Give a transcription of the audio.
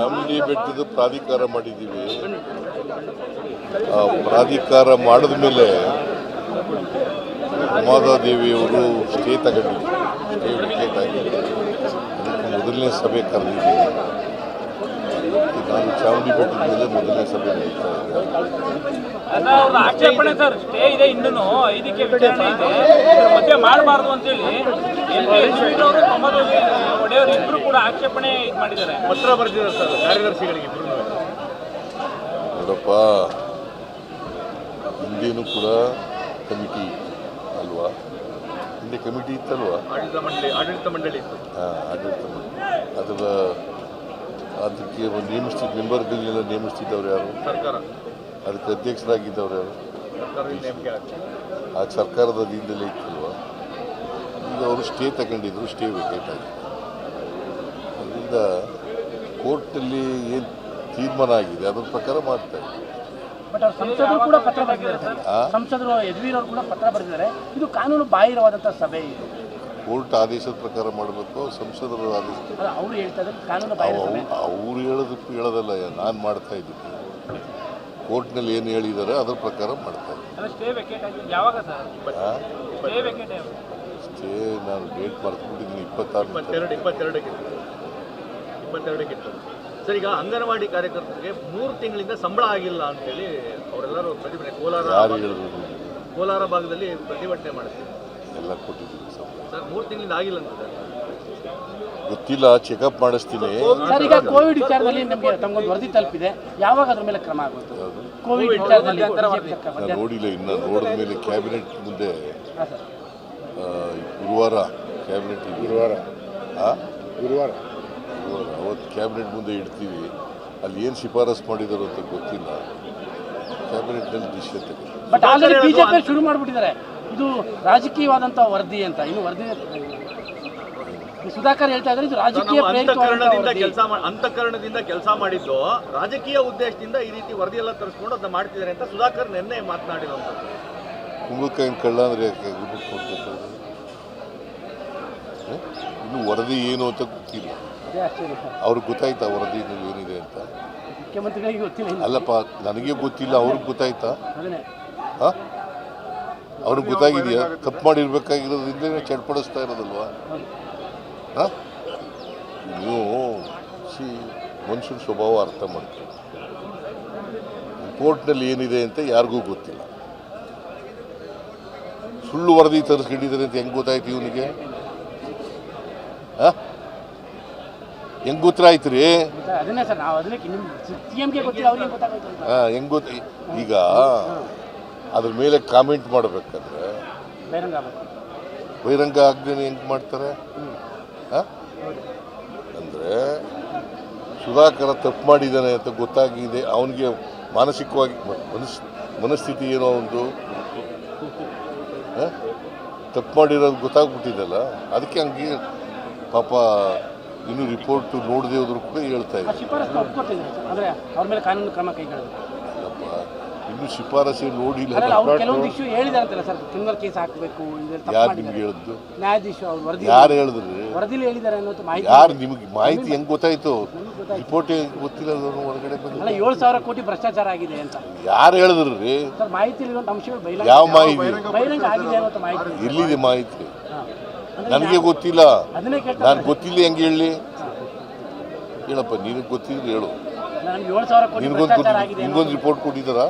ಚಾಮುಂಡಿ ಬೆಟ್ಟದ ಪ್ರಾಧಿಕಾರ ಮಾಡಿದ್ದೀವಿ. ಆ, ಪ್ರಾಧಿಕಾರ ಮಾಡಿದ ಮೇಲೆ ಉಮಾದಾದೇವಿಯವರು ಸ್ಟೇ ತಗೊಂಡಿದ್ದೀವಿ ಸ್ಟೇ ಅದಕ್ಕೆ ಮೊದಲನೇ ಸಭೆ ಕರೆದಿದ್ದೀವಿ. ನಾನು ಚಾಮುಂಡಿ ಬೆಟ್ಟದ ಮೇಲೆ ಮೊದಲನೇ ಸಭೆ ನಡೀತಾ ಇದೆ. ಅವ್ರ ಇದ್ರ ಮಧ್ಯೆ ಮಾಡಬಾರ್ದು ಅಂತೇಳಿ ಅವರು ಪ್ರಮೋದ್ ಒಡೆಯವರು ಇಬ್ರು ಕೂಡ ಆಕ್ಷೇಪಣೆ ಇದು ಮಾಡಿದ್ದಾರೆ. ಪತ್ರ ಬರೆದಿದ್ದಾರೆ ಸರ್ ಕಾರ್ಯದರ್ಶಿಗಳಿಗೆ ನೋಡಪ್ಪ ಹಿಂದೇನು ಕೂಡ ಕಮಿಟಿ ಅಲ್ವಾ? ಹಿಂದೆ ಕಮಿಟಿ ಇತ್ತಲ್ವಾ? ಆಡಳಿತ ಮಂಡಳಿ ಆಡಳಿತ ಮಂಡಳಿ ಇತ್ತು. ಆ, ಆಡಳಿತ ಮಂಡಳಿ. ಅದರ ಅದಕ್ಕೆ ಒಂದು ನೇಮಿಸ್ತಿದ್ದ ಮೆಂಬರ್ಗಳನ್ನೆಲ್ಲ ನೇಮಿಸ್ತಿದ್ದವ್ರು ಯಾರು? ಸರ್ಕಾರ. ಅದಕ್ಕೆ ಅಧ್ಯಕ್ಷರಾಗಿದ್ದವ್ರು ಯಾರು? ಆ ಸರ್ಕಾರದ ದಿನದಲ್ಲಿ ಇತ್ತಲ್ವ? ಈಗ ಅವರು ಸ್ಟೇ ತಗೊಂಡಿದ್ರು ಸ್ಟೇ ವೇಕೇಟ್ ಆಗಿದೆ. ಅದರಿಂದ ಕೋರ್ಟಲ್ಲಿ ಏನು ತೀರ್ಮಾನ ಆಗಿದೆ ಅದ್ರ ಪ್ರಕಾರ ಮಾಡ್ತಾ ಇದ್ದಾರೆ. ಬಟ್ ಸಂಸದರು ಕೂಡ ಪತ್ರ ಬರೆದಿದ್ದಾರೆ. ಸರ್ ಆ? ಸಂಸದರು ಯದುವೀರ್ ಅವರು ಕೂಡ ಪತ್ರ ಬರೆದಿದ್ದಾರೆ. ಇದು ಕಾನೂನು ಬಾಹಿರವಾದಂಥ ಸಭೆ ಇದು. ಕೋರ್ಟ್ ಆದೇಶದ ಪ್ರಕಾರ ಮಾಡಬೇಕು ಸಂಸದರ ಆದೇಶ ಅಲ್ಲ ಅವರು ಹೇಳ್ತಾ ಇದ್ದಾರೆ ಕಾನೂನು ಬಾಹಿರ ಸಭೆ. ಅವ್ರು ಹೇಳೋದಕ್ಕೂ ಹೇಳೋದಲ್ಲ ನಾನು ಮಾಡ್ತಾ ಇದ್ದೀನಿ. ಕೋರ್ಟ್ನಲ್ಲಿ ಏನು ಹೇಳಿದ್ದಾರೆ ಅದರ ಪ್ರಕಾರ ಮಾಡ್ತಾರೆ ಸ್ಟೇ ವೆಕೇಟ್ ಆಗಿದೆ ಯಾವಾಗ ಸರ್? ಸ್ಟೇ ವೆಕೇಟ್ ಸ್ಟೇ ನಾನು ಡೇಟ್ ಮರ್ತ್ಬಿಟ್ಟಿದ್ದೀನಿ ಇಪ್ಪತ್ತಾರು ಇಪ್ಪತ್ತೆರಡು ಇಪ್ಪತ್ತೆರಡಕ್ಕೆ. ಇಪ್ಪತ್ತೆರಡಕ್ಕೆ ಇತ್ತು. ಸರ್ ಈಗ ಅಂಗನವಾಡಿ ಕಾರ್ಯಕರ್ತರಿಗೆ ಮೂರು ತಿಂಗಳಿಂದ ಸಂಬಳ ಆಗಿಲ್ಲ ಅಂತೇಳಿ ಅವರೆಲ್ಲರೂ ಪ್ರತಿಭಟನೆ ಕೋಲಾರ? ಕೋಲಾರ ಭಾಗದಲ್ಲಿ ಪ್ರತಿಭಟನೆ ಮಾಡ್ತೀವಿ ಎಲ್ಲ ಕೊಟ್ಟಿದ್ದೀವಿ ಸಂಬಳ. ಸರ್ ಮೂರು ತಿಂಗಳಿಂದ ಆಗಿಲ್ಲ ಅಂತ ಸರ್. ಗೊತ್ತಿಲ್ಲ ಚೆಕಪ್ ಮಾಡಿಸ್ತೀನಿ. ಸರ್ ಈಗ ಕೋವಿಡ್ ವಿಚಾರದಲ್ಲಿ ನಮಗೆ ತಮಗೊಂದು ವರದಿ ತಲುಪಿದೆ. ಯಾವಾಗ ಅದ್ರ ಮೇಲೆ ಕ್ರಮ ಆಗುತ್ತೆ ಕೋವಿಡ್ ವಿಚಾರದಲ್ಲಿ ನಾನು ನೋಡಿಲ್ಲ ಇನ್ನು ನೋಡಿದ ಮೇಲೆ ಕ್ಯಾಬಿನೆಟ್ ಮುಂದೆ ಆ, ಗುರುವಾರ ಕ್ಯಾಬಿನೆಟ್ ಗುರುವಾರ. ಗುರುವಾರ. ಗುರುವಾರ ಅವತ್ತು ಕ್ಯಾಬಿನೆಟ್ ಮುಂದೆ ಇಡ್ತೀವಿ. ಅಲ್ಲಿ ಏನು ಶಿಫಾರಸ್ ಮಾಡಿದಾರೋ ಅಂತ ಗೊತ್ತಿಲ್ಲ. ಕ್ಯಾಬಿನೆಟ್ನಲ್ಲಿ ಡಿಸಿಷನ್ ತಗೊಳ್ಳಿ. ಬಟ್ ಆಲ್ರೆಡಿ ಬಿಜೆಪಿ ಶುರು ಮಾಡಿಬಿಟ್ಟಿದ್ದಾರೆ. ಇದು ರಾಜಕೀಯವಾದಂಥ ವರದಿ ಅಂತ. ಇನ್ನು ವರದಿ ಸುಧಾಕರ್ ಹೇಳ್ತಾ ಇದ್ದಾರೆ ಇದು ರಾಜಕೀಯ ಅಂತಃಕರಣದಿಂದ ಕೆಲಸ ಅಂತಃಕರಣದಿಂದ ಕೆಲಸ ಮಾಡಿದ್ದು ರಾಜಕೀಯ ಉದ್ದೇಶದಿಂದ ಈ ರೀತಿ ವರದಿ ಎಲ್ಲ ತರಿಸ್ಕೊಂಡು ಅದನ್ನ ಮಾಡ್ತಿದ್ದಾರೆ ಅಂತ ಸುಧಾಕರ್ ನಿನ್ನೆ ಮಾತನಾಡಿರುವಂಥದ್ದು. ಕುಂಬಳಕಾಯಿನ ಕಳ್ಳ ಅಂದ್ರೆ ಯಾಕೆ ಇನ್ನು ವರದಿ ಏನು ಅಂತ ಗೊತ್ತಿಲ್ಲ. ಅವ್ರಿಗೆ ಗೊತ್ತಾಯ್ತಾ ವರದಿ ಏನಿದೆ ಅಂತ? ಮುಖ್ಯಮಂತ್ರಿಗಳಿಗೆ ಗೊತ್ತಿಲ್ಲ ಅಲ್ಲಪ್ಪ ನನಗೆ ಗೊತ್ತಿಲ್ಲ ಅವ್ರಿಗೆ ಗೊತ್ತಾಯ್ತಾ? ಹಾಂ? ಅವ್ರಿಗೆ ಗೊತ್ತಾಗಿದೆಯಾ? ತಪ್ಪು ಮಾಡಿರ್ಬೇಕಾಗಿರೋದ್ರಿಂದ ಚಡ್ಪಡಿಸ್ತಾ ಇರೋದಲ್ವಾ? ನೀವು ಸಿ ಮನುಷ್ಯನ ಸ್ವಭಾವ ಅರ್ಥ ಮಾಡ್ತೀವಿ ಕೋರ್ಟ್ನಲ್ಲಿ ಏನಿದೆ ಅಂತ ಯಾರಿಗೂ ಗೊತ್ತಿಲ್ಲ. ಸುಳ್ಳು ವರದಿ ತರಿಸ್ಕೊಂಡಿದ್ದಾರೆ ಅಂತ ಹೆಂಗೆ ಗೊತ್ತಾಯ್ತು ಇವನಿಗೆ? ಹೆಂಗ್ ಗೊತ್ತಾಯ್ತು ರೀ ಹೆಂಗೆ ಗೊತ್ತ ಈಗ ಅದ್ರ ಮೇಲೆ ಕಾಮೆಂಟ್ ಮಾಡ್ಬೇಕಂದ್ರೆ ಬಹಿರಂಗ ಆಗ್ದೇನೆ ಹೆಂಗ್ ಮಾಡ್ತಾರೆ? ಅಂದರೆ ಸುಧಾಕರ ತಪ್ಪು ಮಾಡಿದ್ದಾನೆ ಅಂತ ಗೊತ್ತಾಗಿದೆ. ಅವನಿಗೆ ಮಾನಸಿಕವಾಗಿ ಮನಸ್, ಮನಸ್ಥಿತಿ ಏನೋ ಒಂದು. ತಪ್ಪು ಮಾಡಿರೋದು ಗೊತ್ತಾಗ್ಬಿಟ್ಟಿದೆಲ್ಲ? ಅದಕ್ಕೆ ಹಂಗೆ ಪಾಪ ಇನ್ನು ರಿಪೋರ್ಟ್ ನೋಡದೆ ಹೋದ್ರು ಕೂಡ ಹೇಳ್ತಾ ಇದ್ದಾರೆ. ಇನ್ನು ಶಿಫಾರಸು ನೋಡಿಲ್ಲ ಕೆಲವೊಂದು ಇಶ್ಯೂ ಹೇಳಿದಾರಂತಲ್ಲ ಸರ್ ಕ್ರಿಮಿನಲ್ ಕೇಸ್ ಹಾಕಬೇಕು ಇದೆಲ್ಲ ತಪ್ಪು ಯಾರು ನಿಮ್ಗೆ ಹೇಳಿದ್ದು? ನ್ಯಾಯಾಧೀಶ ಅವ್ರು ವರದಿ ಯಾರು ಹೇಳಿದ್ರಿ. ವರದಿಲಿ ಹೇಳಿದ್ದಾರೆ ಅನ್ನೋದು ಮಾಹಿತಿ ಯಾರು ನಿಮಗೆ ಮಾಹಿತಿ ಹೆಂಗ್ ಗೊತ್ತಾಯ್ತು? ರಿಪೋರ್ಟ್ ಗೊತ್ತಿಲ್ಲ ಹೊರಗಡೆ ಅಲ್ಲ ಏಳು ಸಾವಿರ ಕೋಟಿ ಭ್ರಷ್ಟಾಚಾರ ಆಗಿದೆ ಅಂತ. ಯಾರು ಹೇಳಿದ್ರಿ? ಸರ್ ಮಾಹಿತಿಲಿ ಇರುವಂಥ ಅಂಶಗಳು ಬಹಿರಂಗ ಯಾವ ಮಾಹಿತಿ? ಬಹಿರಂಗ ಆಗಿದೆ ಅನ್ನೋ ಮಾಹಿತಿ ಎಲ್ಲಿದೆ ಮಾಹಿತಿ? ನನಗೆ ಗೊತ್ತಿಲ್ಲ. ನಾನು ಗೊತ್ತಿಲ್ಲ ಹೆಂಗೆ ಹೇಳಿ? ಹೇಳಪ್ಪ ನೀನು ಗೊತ್ತಿದ್ರೆ ಹೇಳು. ನಮ್ಗೆ ಏಳು ಸಾವಿರ ಕೋಟಿ ನಿನ್ಗೊಂದು ಭ್ರಷ್ಟಾಚಾರ ಆಗಿದೆ ರಿಪೋರ್ಟ್ ಕೊಟ್ಟಿದ್ದಾರಾ?